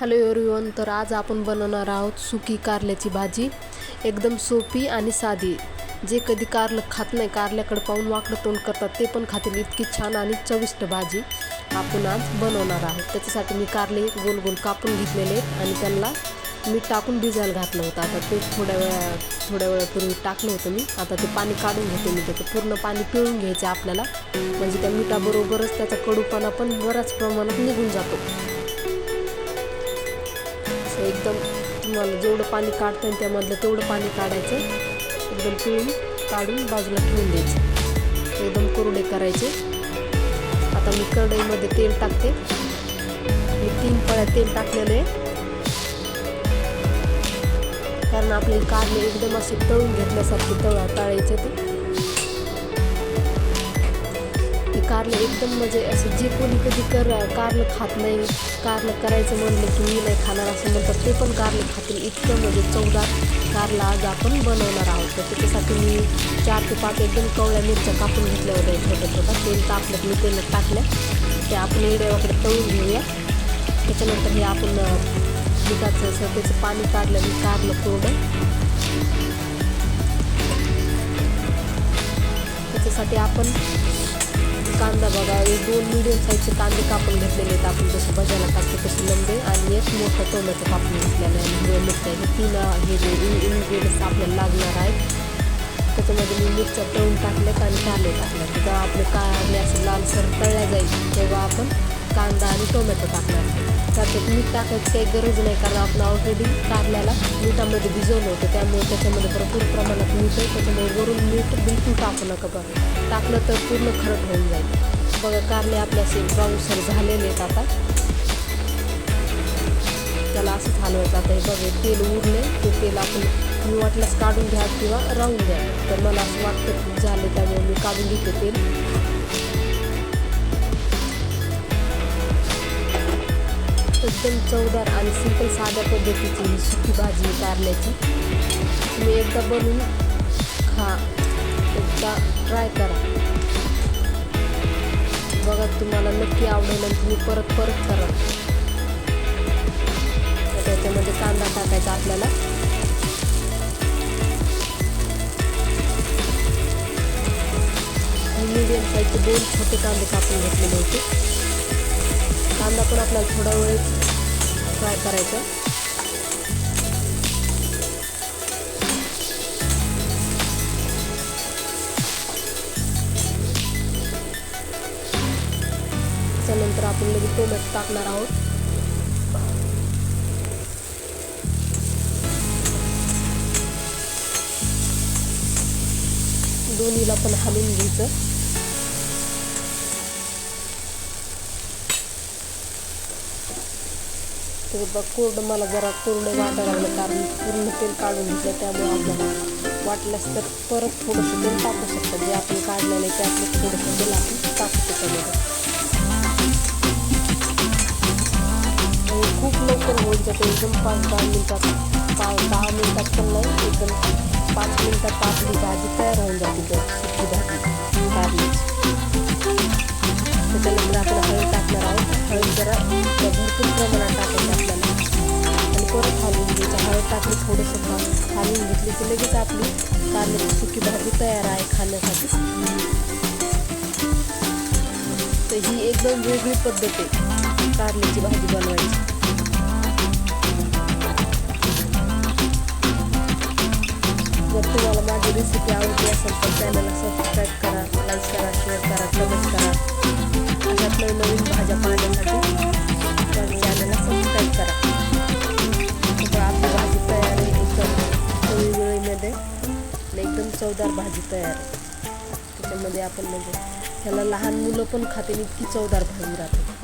Hello everyone तर आज आपण बनवणार आहोत सुकी कारल्याची भाजी. एकदम सोपी आणि साधी. जे कधी कारलं खात नाही कारल्याकडे पाहून वाकडं तोंड करतात ते पण खातील. इतकी छान आणि चविष्ट भाजी आपण आज बनवणार आहोत. त्याच्यासाठी मी कारले गोल गोल कापून घेतलेले आणि त्यांना मीठ टाकून भिजायला घातलं होतं. आता ते थोड्या वेळा थोड्या वेळापूर्वी टाकलं होतं मी. आता ते पाणी काढून घेते मी. त्याचं पूर्ण पाणी पिळून घ्यायचं आपल्याला. म्हणजे त्या मिठाबरोबरच त्याचा कडूपणा पण बऱ्याच प्रमाणात निघून जातो. एकदम तुम्हाला जेवढं पाणी काढतं आणि त्यामधलं तेवढं पाणी काढायचं. एकदम पिळून काढून बाजूला ठेवून द्यायचं. एकदम कोरडे करायचे. आता मी कढईमध्ये तेल टाकते. मी तीन पळ्या तेल टाकलेलं आहे. कारण आपले कारले एकदम असे तळून घेतल्यासारखे तळ तळायचे ते. ते कारलं एकदम म्हणजे असं जे कोणी कधी कर कारलं खात नाही कारलं करायचं म्हणलं की मी नाही खाणार असं म्हणतात ते पण कारलं खातील. इतकं म्हणजे चवदार कारला आज आपण बनवणार आहोत. तर त्याच्यासाठी मी चार ते पाच एकदम कवळ्या मिरच्या कापून घेतल्या होत्या छोट्या छोट्या तेल तापलं मी तेल टाकल्या. ते आपण इड्याकडे तळून घेऊया. त्याच्यानंतर हे आपण पिकाचं असं त्याचं पाणी काढलं मी कारलं कोरडं त्याच्यासाठी आपण कांदा बघा एक दोन मिडियम साईजचे कांदे कापून घेतलेले आहेत. आपण जसं भजायला टाकतो तसे लंबे आणि एक मोठं टोमॅटो कापून घेतलेलं आहे. हिरव्या मिरच्या हे तीन हे जे इन्ग्रेडियंट्स आपल्याला लागणार आहेत त्याच्यामध्ये मी मिरच्या तळून टाकल्यात आणि कांदे टाकले जेव्हा आपले कारले असं लालसर तळल्या जाईल तेव्हा आपण कांदा आणि टोमॅटो टाकणार त्यात मीठ टाकायची काही गरज नाही कारण आपण ऑलरेडी कारल्याला मिठामध्ये भिजवलं होतं. त्यामुळे त्याच्यामध्ये भरपूर प्रमाणात मीठ आहे. त्याच्यामुळे वरून मीठ बिलकुल टाकू नका बघा टाकलं तर पूर्ण खरट होऊन जाईल. बघा कारले आपल्या असे ब्राऊनसर झालेले आहेत आता. त्याला असंच हलवायचं आता हे बघा तेल उरले. ते तेल आपण मी वाटल्यास काढून घ्या किंवा राहून द्या. तर मला असं वाटतं की झाले त्यामुळे मी काढून घेते तेल. एकदम चवदार आणि सिंपल साध्या पद्धतीची ही सुकी भाजी आहे कारल्याची तुम्ही एकदा बनवून खा. एकदा ट्राय करा. बघा तुम्हाला नक्की आवडेल आणि तुम्ही परत परत करा. त्याच्यामध्ये कांदा टाकायचा आपल्याला. मीडियम साईजचे दोन छोटे कांदे कापून घेतलेले होते. कांदा पण आपल्याला थोडा वेळ फ्राय करायचा. त्यानंतर आपण लगेच टोमॅटो टाकणार आहोत. दोन्हीला पण हलवून घ्यायचं. ते बघ कोरडं मला जरा कोरडं वाटायला लागलं कारण पूर्ण तेल काढून घेतलं त्यामुळे आपल्याला वाटल्यास तर परत थोडंसं तेल टाकू शकतो जे आपण काढलेलं आहे त्यातलं थोडंसं तेल आपण टाकू त्याच्यामध्ये खूप लवकर होईल जाते एकदम पाच दहा मिनटात पाच दहा मिनिटात पण नाही एकदम पाच मिनिटात मिनटं आधी तयार होऊन जाते तर सुकी भाजी. टाकली थोडंसं हलवून घेतली की लगेच आपली कारल्याची सुकी भाजी तयार आहे खाण्यासाठी तर ही एकदम वेगळी पद्धत आहे कारल्याची भाजी बनवायची करा करा करा कमेंट करा। नवीन एकदम चवदार भाजी तयार. आहे त्याच्यामध्ये आपण म्हणजे त्याला लहान मुलं पण खाते इतकी चवदार भाजी राहते.